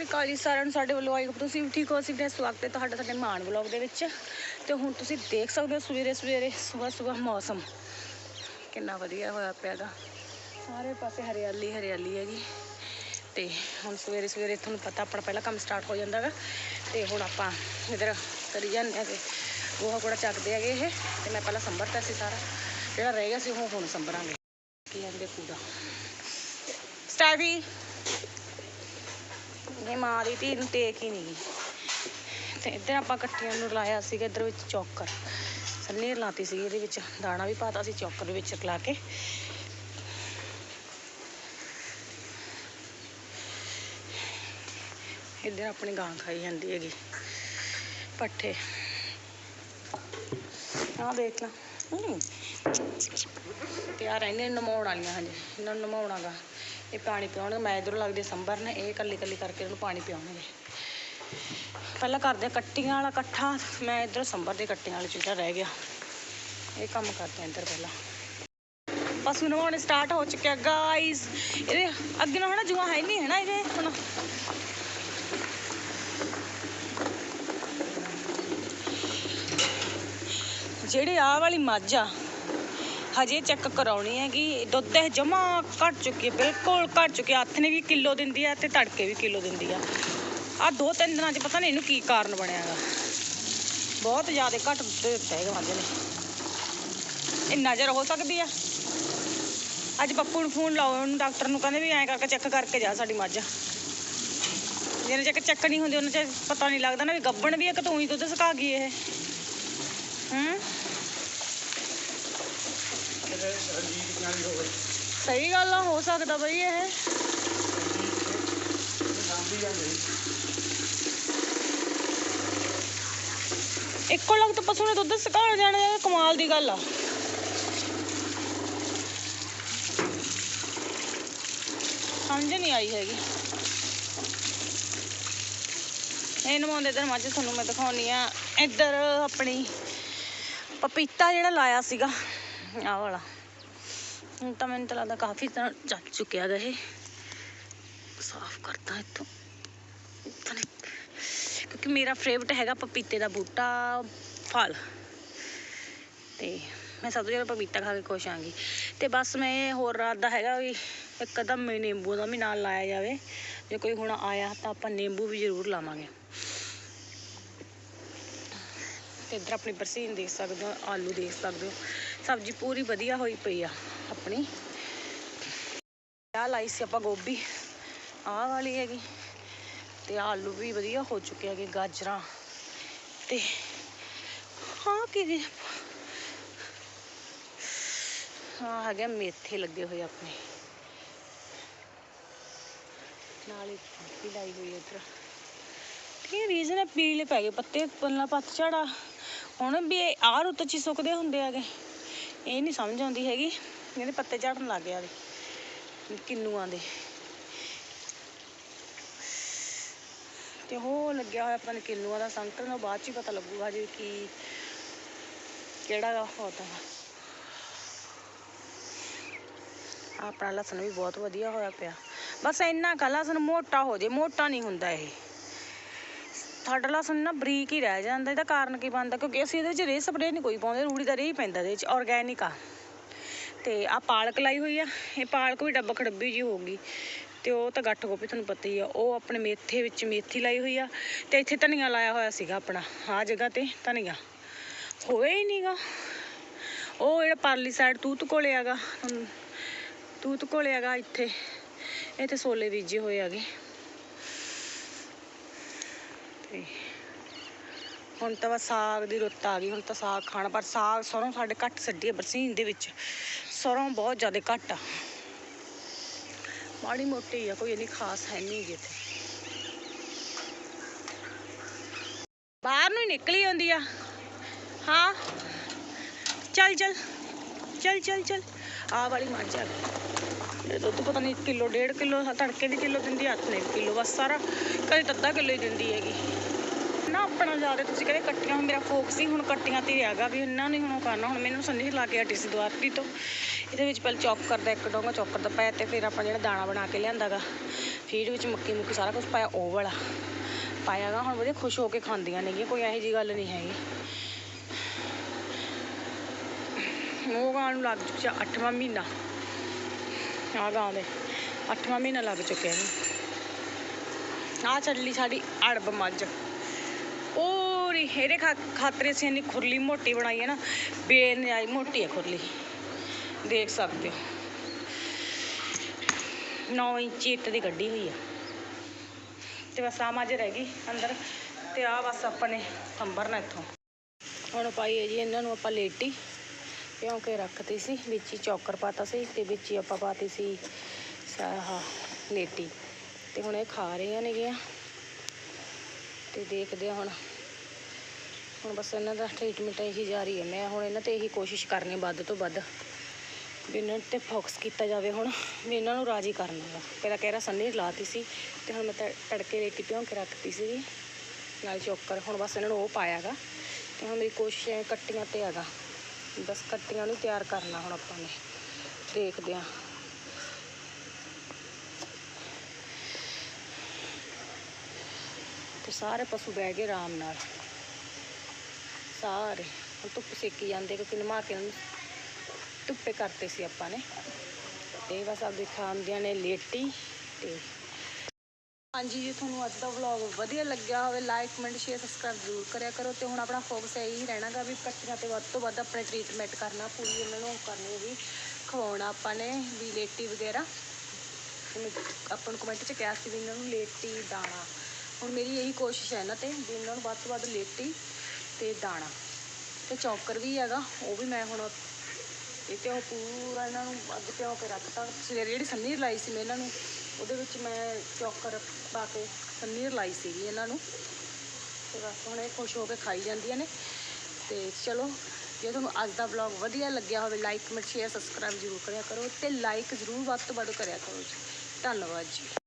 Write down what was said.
ਸਤਿ ਸ਼੍ਰੀ ਅਕਾਲ ਜੀ ਸਾਰਿਆਂ ਨੂੰ, ਸਾਡੇ ਵੱਲੋਂ ਆਈ ਹੋਪ ਤੁਸੀਂ ਵੀ ਠੀਕ ਹੋ, ਅਸੀਂ ਵੀ ਸਵਾਗਤ ਹੈ ਤੁਹਾਡਾ ਸਾਡੇ ਮਾਨ ਵਲੌਗ ਦੇ ਵਿੱਚ। ਤੇ ਹੁਣ ਤੁਸੀਂ ਦੇਖ ਸਕਦੇ ਹੋ ਸਵੇਰੇ ਸਵੇਰੇ ਸਵੇਰ ਸਵੇਰ ਮੌਸਮ। ਕਿੰਨਾ ਵਧੀਆ ਹੋਇਆ ਪਿਆ ਦਾ ਸਾਰੇ ਪਾਸੇ ਹਰਿਆਲੀ ਹਰਿਆਲੀ ਹੈਗੀ। ਤੇ ਹੁਣ ਸਵੇਰੇ ਸਵੇਰੇ ਤੁਹਾਨੂੰ ਪਤਾ ਆਪਣਾ ਪਹਿਲਾ ਕੰਮ ਸਟਾਰਟ ਹੋ ਜਾਂਦਾ ਗਾ। ਤੇ ਹੁਣ ਆਪਾਂ ਇਧਰ ਕਰੀ ਜਾਂਦੇ ਹੈਗੇ। ਗੋਹਾ ਕੂੜਾ ਚੱਕਦੇ ਹੈਗੇ ਇਹ। ਤੇ ਮੈਂ ਪਹਿਲਾਂ ਸੰਭਰਤਾ ਸੀ ਸਾਰਾ। ਜਿਹੜਾ ਰਹਿ ਗਿਆ ਸੀ ਉਹ ਹੁਣ ਸੰਭਰਾਂਗੇ। ਕੀ ਕਹਿੰਦੇ ਕੂੜਾ ਸਟਾਰਟੀ ਇਹ ਮਾਂ ਦੀ ਧੀ ਨੂੰ ਟੇਕ ਹੀ ਨਹੀਂ ਗਈ। ਤੇ ਇੱਧਰ ਆਪਾਂ ਇਕੱਠੀਆਂ ਨੂੰ ਲਾਇਆ ਸੀਗਾ, ਇੱਧਰ ਵਿੱਚ ਚੌਕਰ। ਸੰਨੀ ਲਾਤੀ ਸੀ ਇਹਦੇ ਵਿੱਚ ਦਾਣਾ ਵੀ ਪਾਤਾ ਸੀ, ਚੌਕਰ ਦੇ ਵਿੱਚ ਲਾ ਕੇ। ਇੱਧਰ ਆਪਣੀ ਗਾਂ ਖਾਈ ਜਾਂਦੀ ਹੈਗੀ, ਪੱਠੇ। ਆਹ ਦੇਖ ਲਾ। ਤਿਆਰ ਤੇ ਆ ਰਹਿੰਦੇ ਨੇ ਨਮਾਉਣ ਵਾਲੀਆਂ ਹਜੇ, ਇਹਨਾਂ ਨੂੰ ਨਮਾਉਣਾਗਾ। ਇਹ ਪਾਣੀ ਪਿਆਉਣਗੇ ਮੈਂ ਇਧਰੋਂ ਲੱਗਦੇ ਸੰਭਰ ਨੇ, ਇਹ ਕੱਲੀ ਕੱਲੀ ਕਰਕੇ ਇਹਨੂੰ ਪਾਣੀ ਪਿਆਉਣਗੇ। ਪਹਿਲਾਂ ਕਰਦੇ ਆ ਕੱਟੀਆਂ ਵਾਲਾ ਇਕੱਠਾ, ਮੈਂ ਇਧਰ ਸੰਭਰ ਦੇ ਕੱਟੀਆਂ ਵਾਲੇ ਚੀਜ਼ਾਂ ਰਹਿ ਗਿਆ। ਇਹ ਕੰਮ ਕਰਦੇ ਆ ਇੱਧਰ ਪਹਿਲਾਂ। ਪਸ਼ੂ ਨਵਾਉਣੇ ਸਟਾਰਟ ਹੋ ਚੁੱਕਿਆ ਗਾਇਸ ਇਹਦੇ ਅੱਗੇ ਨਾ ਹਨਾ ਜੂਆ ਹੈ ਨਹੀਂ ਹੈ ਨਾ ਇਹਦੇ ਹੁਣ। ਜਿਹੜੀ ਆਹ ਵਾਲੀ ਮੱਝ ਆ ਹਜੇ ਚੈੱਕ ਕਰਾਉਣੀ ਹੈਗੀ। ਦੁੱਧ ਇਹ ਜਮਾ ਘਟ ਚੁੱਕੀ ਹੈ, ਬਿਲਕੁਲ ਘਟ ਚੁੱਕੀ ਹੈ। ਹੱਥ ਨੇ ਵੀ ਕਿਲੋ ਦਿੰਦੀ ਆ ਤੇ ਤੜਕੇ ਵੀ ਕਿਲੋ ਦਿੰਦੀ ਆ ਆ ਦੋ ਤਿੰਨ ਦਿਨਾਂ 'ਚ ਪਤਾ ਨਹੀਂ ਇਹਨੂੰ ਕੀ ਕਾਰਨ ਬਣਿਆ ਬਹੁਤ ਜ਼ਿਆਦਾ ਘਟ ਦੁੱਧ ਦਿੱਤਾ ਹੈਗਾ ਮੱਝ ਨੇ। ਇਹ ਨਜ਼ਰ ਹੋ ਸਕਦੀ ਆ। ਅੱਜ ਪੱਪੂ ਨੂੰ ਫੋਨ ਲਾਓ, ਉਹਨੂੰ ਡਾਕਟਰ ਨੂੰ ਕਹਿੰਦੇ ਵੀ ਐਂ ਕਰਕੇ ਚੈੱਕ ਕਰਕੇ ਜਾ ਸਾਡੀ ਮੱਝ। ਜਿਹਨੇ ਚੈੱਕ ਚੈੱਕ ਨਹੀਂ ਹੁੰਦੀ, ਉਹਨਾਂ 'ਚ ਪਤਾ ਨਹੀਂ ਲੱਗਦਾ ਨਾ ਵੀ ਗੱਬਣ ਵੀ ਆ ਕਿ ਤੂੰ ਹੀ ਦੁੱਧ ਸੁਕਾ ਗਈ ਇਹ। ਹੂੰ? ਸਹੀ ਗੱਲ ਆ, ਹੋ ਸਕਦਾ ਬਈ ਇਹ। ਇੱਕੋ ਲਗਤ ਪਸ਼ੂ ਨੇ ਦੁੱਧ ਸੁਕਾਉਣ ਜਾਣਾ, ਇਹ ਕਮਾਲ ਦੀ ਗੱਲ ਆ। ਸਮਝ ਨਹੀਂ ਆਈ ਹੈਗੀ। ਇਹ ਨਮਾਉਂਦੇ ਇਧਰ ਮੱਝ ਤੁਹਾਨੂੰ ਮੈਂ ਦਿਖਾਉਣੀ ਆ। ਇੱਧਰ ਆਪਣੀ ਪਪੀਤਾ ਜਿਹੜਾ ਲਾਇਆ ਸੀਗਾ, ਆਹ ਵਾਲਾ। ਹੁਣ ਤਾਂ ਮੈਨੂੰ ਤਾਂ ਲੱਗਦਾ ਕਾਫੀ ਤਾਂ ਚੱਲ ਚੁੱਕਿਆ ਗਾ ਇਹ। ਸਾਫ਼ ਕਰਦਾ ਇੱਥੋਂ। ਕਿਉਂਕਿ ਮੇਰਾ ਫੇਵਰਟ ਹੈਗਾ ਪਪੀਤੇ ਦਾ ਬੂਟਾ, ਫਲ। ਤੇ ਮੈਂ ਸਭ ਤੋਂ ਜ਼ਿਆਦਾ ਪਪੀਤਾ ਖਾ ਕੇ ਖੁਸ਼ ਆਂਗੀ। ਤੇ ਬਸ ਮੈਂ ਹੋਰ ਰਾਤ ਦਾ ਹੈਗਾ ਵੀ ਇੱਕ ਅੱਧਾ ਮੇ ਨਿੰਬੂ ਦਾ ਵੀ ਨਾਲ ਲਾਇਆ ਜਾਵੇ। ਜੇ ਕੋਈ ਹੁਣ ਆਇਆ ਤਾਂ ਆਪਾਂ ਨਿੰਬੂ ਵੀ ਜ਼ਰੂਰ ਲਾਵਾਂਗੇ। ਤੇ ਇੱਧਰ ਆਪਣੀ ਬਰਸੀਨ ਦੇਖ ਸਕਦੇ ਹੋ, ਆਲੂ ਦੇਖ ਸਕਦੇ ਹੋ। ਸਬਜ਼ੀ ਪੂਰੀ ਵਧੀਆ ਹੋਈ ਪਈ ਆ। ਆਪਣੀ। ਆਹ ਲਾਈ ਸੀ ਆਪਾਂ ਗੋਭੀ। ਆਹ ਵਾਲੀ ਹੈਗੀ। ਤੇ ਆਲੂ ਵੀ ਵਧੀਆ ਹੋ ਚੁੱਕੇ ਹੈਗੇ, ਗਾਜਰਾਂ। ਤੇ ਹਾਂ ਕੀ ਹਾਂ ਹੈਗੇ ਮੇਥੇ ਲੱਗੇ ਹੋਏ ਆਪਣੇ। ਨਾਲ ਹੀ ਵੀ ਲਾਈ ਹੋਈ ਹੈ ਇਹ ਰੀਜ਼ਨ ਹੈ ਪੀਲੇ ਪੈ ਗਏ ਪੱਤੇ, ਪੱਲਾ ਪੱਤ ਝੜਾ। ਹੁਣ ਵੀ ਆਹ ਰੁੱਤ ਚ ਸੁੱਕਦੇ ਹੁੰਦੇ ਹੈਗੇ। ਇਹ ਨਹੀਂ ਸਮਝ ਆਉਂਦੀ ਹੈਗੀ। ਇਹਦੇ ਪੱਤੇ ਝੜਨ ਲੱਗ ਗਿਆ ਦੇ। ਕਿੰਨੂਆਂ ਦੇ। ਤੇ ਉਹ ਲੱਗਿਆ ਹੋਇਆ ਆਪਾਂ ਨੇ ਕਿੰਨੂਆਂ ਦਾ ਸੰਕਟਰ ਨੂੰ ਬਾਅਦ ਚ ਹੀ ਪਤਾ ਲੱਗੂਗਾ ਜੀ ਕੀ ਕਿਹੜਾ ਗਾ ਆਪਣਾ ਲਸਣ ਵੀ ਬਹੁਤ ਵਧੀਆ ਹੋਇਆ ਪਿਆ। ਬਸ ਇੰਨਾ ਕਾ ਲਸਣ ਮੋਟਾ ਹੋ ਜੇ, ਮੋਟਾ ਨਹੀਂ ਹੁੰਦਾ ਇਹ। ਸਾਡਾ ਲਸਣ ਨਾ ਬਰੀਕ ਹੀ ਰਹਿ ਜਾਂਦਾ, ਇਹਦਾ ਕਾਰਨ ਕੀ ਬਣਦਾ? ਕਿਉਂਕਿ ਅਸੀਂ ਇਹਦੇ ਵਿੱਚ ਰੇਹ ਸਪਰੇਅ ਨਹੀਂ ਕੋਈ ਪਾਉਂਦੇ, ਰੂੜੀ ਦਾ ਰੇਹ ਹੀ ਪੈਂਦਾ ਇਹਦੇ ਵਿੱਚ ਆਰਗੈਨਿਕ ਆ। ਤੇ ਆ ਪਾਲਕ ਲਾਈ ਹੋਈ ਆ। ਇਹ ਪਾਲਕ ਵੀ ਡੱਬਾ ਖੜੱਬੀ ਜੀ ਹੋਊਗੀ ਤੇ ਉਹ ਤਾਂ ਗੱਠ ਗੋਭੀ ਤੁਹਾਨੂੰ ਪਤਾ ਹੀ ਆ। ਉਹ ਆਪਣੇ ਮੇਥੇ ਵਿੱਚ ਮੇਥੀ ਲਾਈ ਹੋਈ ਆ। ਤੇ ਇੱਥੇ ਧਨੀਆ ਲਾਇਆ ਹੋਇਆ ਸੀਗਾ ਆਪਣਾ। ਆਹ ਜਗ੍ਹਾ ਤੇ ਧਨੀਆ। ਹੋਇਆ ਹੀ ਨਹੀਂਗਾ ਉਹ ਜਿਹੜਾ ਪਰਲੀ ਸਾਈਡ ਤੂਤ ਕੋਲੇ ਹੈਗਾ ਤੂਤ ਕੋਲੇ ਹੈਗਾ ਇੱਥੇ। ਇੱਥੇ ਸੋਲੇ ਬੀਜੇ ਹੋਏ ਹੈਗੇ ਤੇ ਹੁਣ ਤਾਂ ਬਸ ਸਾਗ ਦੀ ਰੁੱਤ ਆ ਗਈ। ਹੁਣ ਤਾਂ ਸਾਗ ਖਾਣਾ। ਪਰ ਸਾਗ ਸਰੋਂ ਸਾਡੇ ਘੱਟ ਛੱਡੀ ਹੈ ਬਰਸੀਨ ਦੇ ਵਿੱਚ। ਸਰੋਂ ਬਹੁਤ ਜ਼ਿਆਦਾ ਘੱਟ ਆ। ਮਾੜੀ ਮੋਟੀ ਆ, ਕੋਈ ਇੰਨੀ ਖਾਸ ਹੈ ਨਹੀਂ ਗੀ ਇੱਥੇ। ਬਾਹਰ ਨੂੰ ਹੀ ਨਿਕਲੀ ਆਉਂਦੀ ਆ। ਹਾਂ। ਚੱਲ ਚੱਲ। ਚੱਲ ਚੱਲ ਚੱਲ। ਆ ਵਾਲੀ ਮੱਝ ਆ ਇਹ ਦੁੱਧ ਪਤਾ ਨਹੀਂ ਕਿਲੋ, ਡੇਢ ਕਿਲੋ, ਤੜਕੇ ਦੀ ਕਿਲੋ ਦਿੰਦੀ ਹੱਥ ਨੇ ਕਿਲੋ, ਬਸ ਸਾਰਾ। ਕਦੇ ਅੱਧਾ ਕਿਲੋ ਹੀ ਦਿੰਦੀ ਹੈਗੀ। ਨਾ ਆਪਣਾ ਜ਼ਿਆਦਾ ਤੁਸੀਂ ਕਹਿੰਦੇ ਕੱਟੀਆਂ, ਹੁਣ ਮੇਰਾ ਫੋਕਸ ਹੀ ਹੁਣ ਕੱਟੀਆਂ ਤੇ ਹੈਗਾ ਵੀ ਇਹਨਾਂ ਨੇ ਹੁਣ ਉਹ ਕਰਨਾ, ਹੁਣ ਮੈਨੂੰ ਸੰਨੀ ਲਾ ਕੇ ਹਟੀ ਸੀ ਦੁਆਰਤੀ ਤੋਂ। ਇਹਦੇ ਵਿੱਚ ਪਹਿਲਾਂ ਚੌਕ ਕਰਦਾ, ਇੱਕ ਡੋਂਗਾ ਚੌਕਰ ਦਾ ਪਾਇਆ ਤੇ ਫਿਰ ਆਪਾਂ ਜਿਹੜਾ ਦਾਣਾ ਬਣਾ ਕੇ ਲਿਆਂਦਾਗਾ ਫੀਡ ਵਿੱਚ ਮੱਕੀ ਮੁੱਕੀ ਸਾਰਾ ਕੁਝ ਪਾਇਆ, ਉਹ ਵਾਲਾ। ਪਾਇਆ ਹੁਣ ਵਧੀਆ ਖੁਸ਼ ਹੋ ਕੇ ਖਾਂਦੀਆਂ ਨੇਗੀਆਂ, ਕੋਈ ਇਹੋ ਜੀ ਗੱਲ ਨਹੀਂ ਹੈਗੀ। ਉਹ ਗਾਂ ਨੂੰ ਲੱਗ ਚੁੱਕਿਆ 8ਵਾਂ ਮਹੀਨਾ। ਆ ਗਾਂ ਦੇ 8ਵਾਂ ਮਹੀਨਾ ਲੱਗ ਚੁੱਕਿਆ ਇਹਨੂੰ। ਆ ਚੱਲੀ ਸਾਡੀ ਅੜਬ ਮੱਝ। ਪੂਰੀ ਇਹਦੇ ਖਾ ਖਾਤਰੇ ਅਸੀਂ ਇੰਨੀ ਖੁਰਲੀ ਮੋਟੀ ਬਣਾਈ ਹੈ ਨਾ ਬੇਨਿਆਈ ਮੋਟੀ ਹੈ ਖੁਰਲੀ। ਦੇਖ ਸਕਦੇ ਹੋ। 9 ਇੰਚੀ ਇੱਟ ਦੀ ਕੱਢੀ ਹੋਈ ਆ। ਤੇ ਬਸ ਆ ਮੱਝ ਰਹਿ ਗਈ ਅੰਦਰ, ਤੇ ਆ ਬਸ ਆਪਾਂ ਨੇ ਸੰਭਰਨਾ ਇੱਥੋਂ। ਹੁਣ ਪਾਈਏ ਜੀ ਇਹਨਾਂ ਨੂੰ ਆਪਾਂ ਲੇਟੀ ਭਿਉਂ ਕੇ ਰੱਖਤੀ ਸੀ, ਵਿੱਚ ਹੀ ਚੌਕਰ ਪਾਤਾ ਸੀ, ਤੇ ਵਿੱਚ ਹੀ ਆਪਾਂ ਪਾਤੀ ਸੀ ਆਹ ਲੇਟੀ। ਤੇ ਹੁਣ ਇਹ ਖਾ ਰਹੀਆਂ ਨੇਗੀਆਂ। ਤੇ ਦੇਖਦੇ ਆ ਹੁਣ। ਹੁਣ ਬਸ ਇਹਨਾਂ ਦਾ ਟ੍ਰੀਟਮੈਂਟ ਇਹੀ ਜਾਰੀ ਹੈ ਮੈਂ ਹੁਣ ਇਹਨਾਂ ਤੇ ਇਹੀ ਕੋਸ਼ਿਸ਼ ਕਰਨੀ ਵੱਧ ਤੋਂ ਵੱਧ ਵੀ ਇਹਨਾਂ ਤੇ ਫੋਕਸ ਕੀਤਾ ਜਾਵੇ ਹੁਣ, ਵੀ ਇਹਨਾਂ ਨੂੰ ਰਾਜੀ ਕਰਨਾ ਵਾ ਪਹਿਲਾਂ ਕਹਿ ਰਿਹਾ ਸੰਨੀ ਲਾਤੀ ਸੀ ਤੇ ਹੁਣ ਮੈਂ ਤੜ- ਤੜਕੇ ਰੇਟੀ ਭਿਉਂ ਕੇ ਰੱਖਤੀ ਸੀ ਨਾਲ ਚੋਕਰ ਹੁਣ ਬਸ ਇਹਨਾਂ ਨੂੰ ਉਹ ਪਾਇਆਗਾ ਤੇ ਹੁਣ ਮੇਰੀ ਕੋਸ਼ਿਸ਼ ਹੈ ਕੱਟੀਆਂ ਤੇ ਹੈਗਾ। ਬਸ ਕੱਟੀਆਂ ਨੂੰ ਤਿਆਰ ਕਰਨਾ ਹੁਣ ਆਪਾਂ ਨੇ। ਦੇਖਦੇ ਹਾਂ ਤੇ ਸਾਰੇ ਪਸ਼ੂ ਬਹਿ ਗਏ ਆਰਾਮ ਨਾਲ। ਸਾਰੇ। ਹੁਣ ਧੁੱਪ ਸੇਕੀ ਜਾਂਦੇ ਕਿਉਂਕਿ ਨਮਾ ਕੇ ਧੁੱਪੇ ਕਰਤੇ ਸੀ ਆਪਾਂ ਨੇ। ਤੇ ਬਸ ਆਪ ਦਿਖਾਉਂਦੀਆਂ ਨੇ ਲੇਟੀ ਤੇ ਹਾਂਜੀ ਜੇ, ਤੁਹਾਨੂੰ ਅੱਜ ਦਾ ਵਲੌਗ ਵਧੀਆ ਲੱਗਿਆ ਹੋਵੇ ਲਾਈਕ ਕਮੈਂਟ ਸ਼ੇਅਰ ਸਬਸਕ੍ਰਾਈਬ ਜ਼ਰੂਰ ਕਰਿਆ ਕਰੋ ਤੇ ਹੁਣ ਆਪਣਾ ਫੋਕਸ ਇਹੀ ਰਹਿਣਾਗਾ ਵੀ ਕੱਟੀਆਂ ਤੇ ਵੱਧ ਤੋਂ ਵੱਧ ਆਪਣੇ ਟ੍ਰੀਟਮੈਂਟ ਕਰਨਾ, ਪੂਰੀ ਉਹਨਾਂ ਨੂੰ ਕਰਨੀ ਵੀ ਖਵਾਉਣਾ ਆਪਾਂ ਨੇ, ਵੀ ਲੇਟੀ ਵਗੈਰਾ। ਆਪਾਂ ਨੂੰ ਕਮੈਂਟ 'ਚ ਕਿਹਾ ਸੀ ਵੀ ਇਹਨਾਂ ਨੂੰ ਲੇਟੀ ਦਾਣਾ। ਹੁਣ ਮੇਰੀ ਇਹੀ ਕੋਸ਼ਿਸ਼ ਹੈ ਇਹਨਾਂ ਤੇ ਵੀ ਇਹਨਾਂ ਨੂੰ ਵੱਧ ਤੋਂ ਵੱਧ ਲੇਟੀ ਤੇ ਦਾਣਾ। ਤੇ ਚੌਕਰ ਵੀ ਹੈਗਾ, ਉਹ ਵੀ ਮੈਂ ਹੁਣ ਇਹ ਤੇ ਉਹ ਪੂਰਾ ਇਹਨਾਂ ਨੂੰ ਅੱਗ ਪਿਓ ਕੇ ਰੱਖਤਾ। ਸਵੇਰੇ ਜਿਹੜੀ ਸੰਨੀ ਲਾਈ ਸੀ ਮੈਂ ਇਹਨਾਂ ਨੂੰ, ਉਹਦੇ ਵਿੱਚ ਮੈਂ ਚੌਕਰ ਪਾ ਕੇ ਸੰਨੀ ਲਾਈ ਸੀਗੀ ਇਹਨਾਂ ਨੂੰ। ਤੇ ਬਸ ਹੁਣ ਇਹ ਖੁਸ਼ ਹੋ ਕੇ ਖਾਈ ਜਾਂਦੀਆਂ ਨੇ। ਤੇ ਚਲੋ, ਜੇ ਤੁਹਾਨੂੰ ਅੱਜ ਦਾ ਵਲੌਗ ਵਧੀਆ ਲੱਗਿਆ ਹੋਵੇ ਲਾਈਕ ਕਮੈਂਟ ਸ਼ੇਅਰ ਸਬਸਕ੍ਰਾਈਬ ਜ਼ਰੂਰ ਕਰਿਆ ਕਰੋ ਤੇ ਲਾਈਕ ਜ਼ਰੂਰ ਵੱਧ ਤੋਂ ਵੱਧ ਕਰਿਆ ਕਰੋ ਜੀ। ਧੰਨਵਾਦ ਜੀ।